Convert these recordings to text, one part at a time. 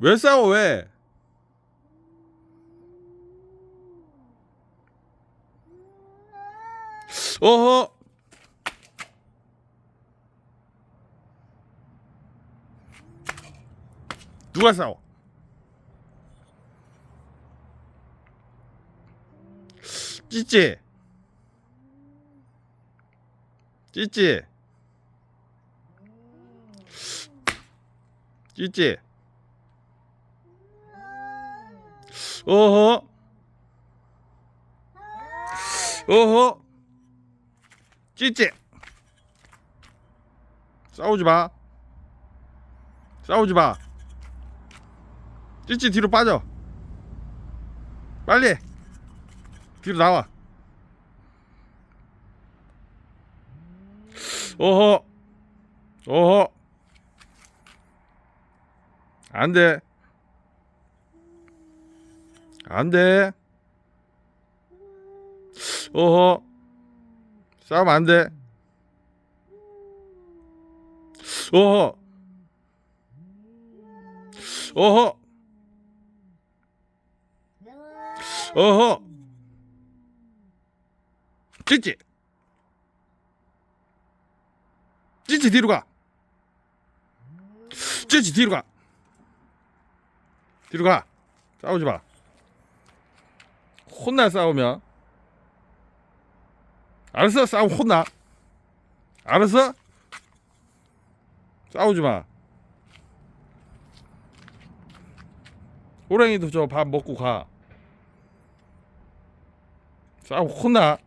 왜 싸워 왜? 어허. 누가 싸워? 찌찌. 찌찌. 찌찌. 어허. 어허. 찌찌. 싸우지 마. 싸우지 마. 찌찌 뒤로 빠져. 빨리. 뒤로 나와. 어허. 어허. 안 돼. 안 돼. 어허. 싸우면 안 돼. 어허. 어허. 어허. 찌찌. 찌찌 뒤로 가. 찌찌 뒤로 가. 뒤로 가. 싸우지 마. 혼나 싸우면. 알았어 싸우면 혼나. 알았어? 싸우지 마. 호랑이도 저 밥 먹고 가. 싸우면 혼나.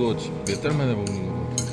이거 몇 달 만에 먹는 거 같아.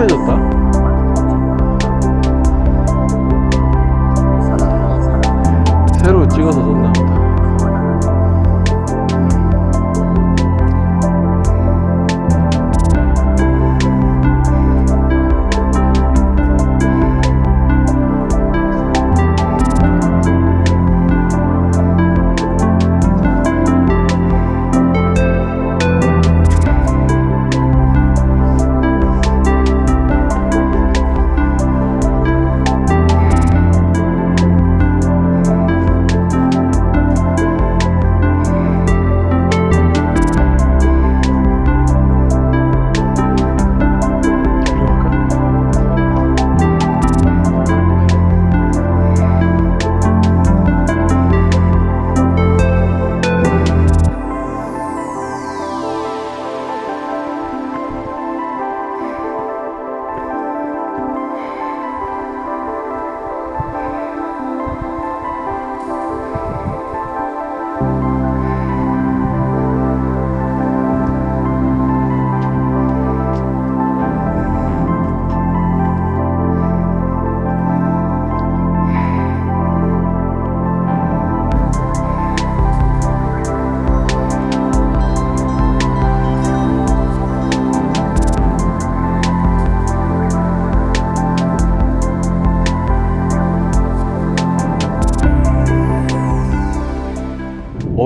따뜻해졌다. 새로 찍어서 좋나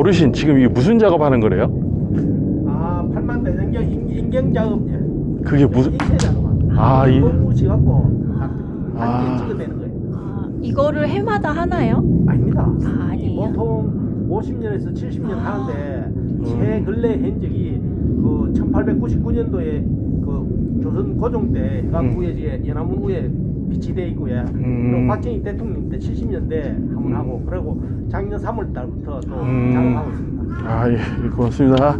어르신 지금 이게 무슨 작업하는 거래요? 아, 팔만 대전경 인- 인경 작업이야. 그게 무슨 인체 작업. 아, 이- 묻이 갖고 아. 한개 찍어내는 거예요. 아, 이거를 해마다 하나요? 아닙니다. 아, 이 아니에요? 보통 50년에서 70년 아. 하는데 최근래 현적이 그 1899년도에 그 조선 고종 때 음. 해갖고 에 연화문 위에 비치돼 있고요. 음. 그리고 박정희 대통령 때 70년대 한번 음. 하고 그리고 작년 3월 달부터 또 음. 작업하고 있습니다. 아, 예, 고맙습니다.